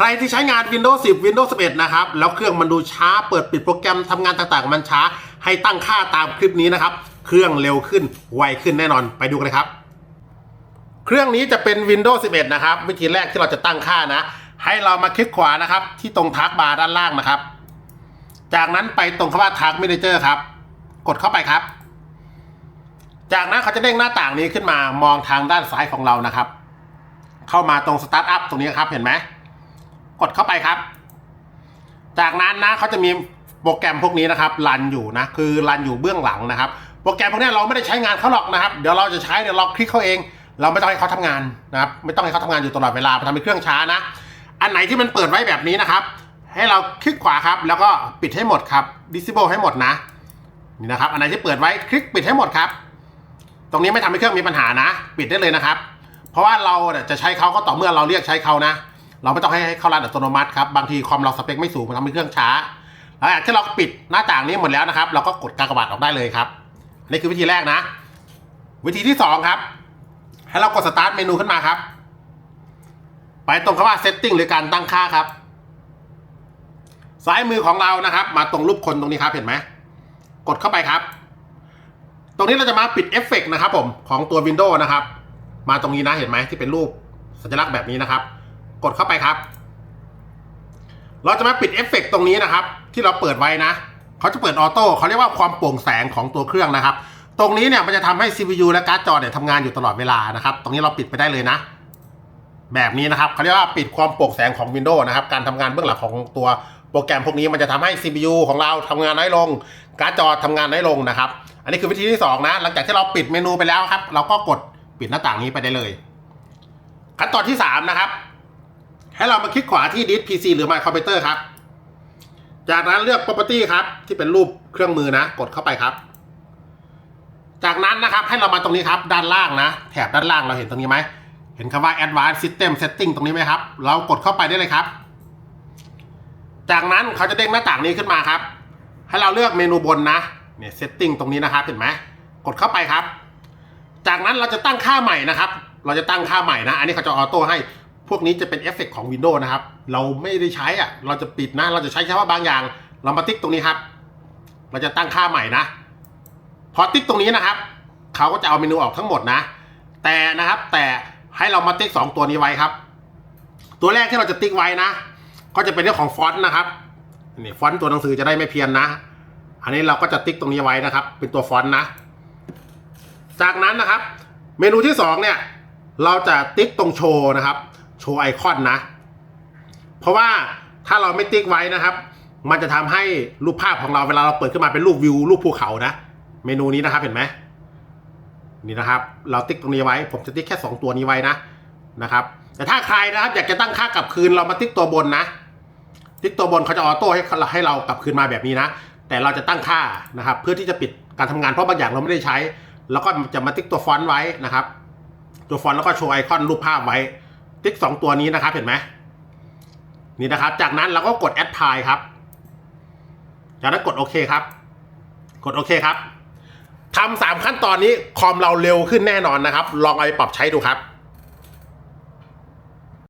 ใครที่ใช้งาน Windows 10 Windows 11 นะครับ แล้วเครื่องมันดูช้าเปิดปิดโปรแกรมทำงานต่างๆ มันช้า ให้ตั้งค่าตามคลิปนี้นะครับ เครื่องเร็วขึ้นไวขึ้นแน่นอนไปดูกันเลยครับ เครื่องนี้จะเป็น Windows 11 นะครับ วิธีแรกที่เราจะตั้งค่านะ ให้เรามาคลิกขวานะครับ ที่ตรงทักบาร์ด้านล่างนะครับ จากนั้นไปตรงคำว่าทัก Manager ครับ กดเข้าไปครับ จากนั้นเขาจะเด้งหน้าต่างนี้ขึ้นมามองทางด้านซ้ายของเรานะครับ เข้ามาตรงสตาร์ทอัพตรงนี้ครับเห็นไหม กดเข้าไปครับ จากนั้นนะเขาจะมีโปรแกรมพวกนี้นะครับรันอยู่นะคือรันอยู่เบื้องหลังนะครับ โปรแกรมพวกนี้เราไม่ได้ใช้งานเขาหรอกนะครับ เดี๋ยวเราจะใช้เดี๋ยวเราคลิกเขาเอง เราไม่ต้องให้เขาทำงานนะครับ ไม่ต้องให้เขาทำงานอยู่ตลอดเวลาทำให้เครื่องช้านะ อันไหนที่มันเปิดไว้แบบนี้นะครับ ให้เราคลิกขวาครับ แล้วก็ปิดให้หมดครับ disable ให้หมดนะนี่นะครับ อันไหนที่เปิดไว้คลิกปิดให้หมดครับ ตรงนี้ไม่ทำให้เครื่องมีปัญหานะ ปิดได้เลยนะครับ เพราะว่าเราจะใช้เขาก็ต่อเมื่อเราเรียกใช้เขานะ เราไม่ต้องให้เขารันอัตโนมัติครับ บางทีคอมเราสเปคไม่สูงมันทำให้เครื่องช้าหลังจากที่เราปิดหน้าต่างนี้หมดแล้วนะครับ เราก็กดกากบาทออกได้เลยครับนี่คือวิธีแรกนะ วิธีที่สองครับให้เรากดสตาร์ทเมนูขึ้นมาครับ ไปตรงคำว่า setting หรือการตั้งค่าครับ ซ้ายมือของเรานะครับ มาตรงรูปคนตรงนี้ครับเห็นไหมกดเข้าไปครับ ตรงนี้เราจะมาปิดเอฟเฟกต์นะครับผมของตัว Windows นะครับ มาตรงนี้นะเห็นไหมที่เป็นรูปสัญลักษณ์แบบนี้นะครับ กดเข้าไปครับ เราจะมาปิดเอฟเฟกต์ตรงนี้นะครับ ที่เราเปิดไว้นะเขาจะเปิดออโต้เขาเรียกว่าความโปร่งแสงของตัวเครื่องนะครับ ตรงนี้เนี่ยมันจะทำให้ CPU และการ์ดจอเนี่ยทำงานอยู่ตลอดเวลานะครับ ตรงนี้เราปิดไปได้เลยนะ แบบนี้นะครับเขาเรียกว่าปิดความโปร่งแสงของ Windows นะครับ การทำงานเบื้องหลังของตัวโปรแกรมพวกนี้มันจะทำให้ CPU ของเราทำงานน้อยลง การ์ดจอทำงานน้อยลงนะครับ อันนี้คือวิธีที่สองนะ หลังจากที่เราปิดเมนูไปแล้วครับ เราก็กดปิดหน้าต่างนี้ไปได้เลย ขั้นตอนที่สามนะครับ ให้เรามาคลิกขวาที่ Disk PC หรือ My Computer ครับ จากนั้นเลือก Property ครับ ที่เป็นรูปเครื่องมือนะ กดเข้าไปครับ จากนั้นนะครับให้เรามาตรงนี้ครับ ด้านล่างนะ แถบด้านล่างเราเห็นตรงนี้ไหม เห็นคำว่า Advanced System Setting ตรงนี้ไหมครับ เรากดเข้าไปได้เลยครับ จากนั้นเขาจะเด้งหน้าต่างนี้ขึ้นมาครับ ให้เราเลือกเมนูบนนะเนี่ย Setting ตรงนี้นะครับ เห็นไหมกดเข้าไปครับ จากนั้นเราจะตั้งค่าใหม่นะครับ เราจะตั้งค่าใหม่นะ อันนี้เขาจะออโต้ให้ พวกนี้จะเป็นเอฟเฟกของ Windows นะครับ เราไม่ได้ใช้อะเราจะปิดนะ เราจะใช้แค่ว่าบางอย่าง เรามาติ๊กตรงนี้ครับ เราจะตั้งค่าใหม่นะ พอติ๊กตรงนี้นะครับ เขาก็จะเอาเมนูออกทั้งหมดนะ แต่นะครับแต่ให้เรามาติ๊กสองตัวนี้ไว้ครับ ตัวแรกที่เราจะติ๊กไว้นะ ก็จะเป็นเรื่องของฟอนต์นะครับ นี่ฟอนต์ตัวหนังสือจะได้ไม่เพี้ยนนะ อันนี้เราก็จะติ๊กตรงนี้ไว้นะครับ เป็นตัวฟอนต์นะ จากนั้นนะครับ เมนูที่สองเนี่ย เราจะติ๊กตรงโชว์นะครับ โชว์ไอคอนนะ เพราะว่าถ้าเราไม่ติ๊กไว้นะครับ มันจะทำให้รูปภาพของเราเวลาเราเปิดขึ้นมาเป็นรูปวิวรูปภูเขานะ เมนูนี้นะครับเห็นไหมนี่นะครับ เราติ๊กตรงนี้ไว้ ผมจะติ๊กแค่ 2 ตัวนี้ไว้นะนะครับ แต่ถ้าใครนะครับอยากจะตั้งค่ากลับคืนเรามาติ๊กตัวบนนะ ติ๊กตัวบนเขาจะออโต้ให้ให้เรากลับคืนมาแบบนี้นะ แต่เราจะตั้งค่านะครับ เพื่อที่จะปิดการทำงานเพราะบางอย่างเราไม่ได้ใช้ แล้วก็จะมาติ๊กตัวฟอนต์ไว้นะครับ ตัวฟอนต์แล้วก็โชว์ไอคอนรูปภาพไว้ ติ๊กสองตัวนี้นะครับ เห็นไหมนี่นะครับ จากนั้นเราก็กดแอดพายครับ จากนั้นกดโอเคครับ กดโอเคครับทำสามขั้นตอนนี้คอมเราเร็วขึ้นแน่นอนนะครับ ลองเอาไปปรับใช้ดูครับ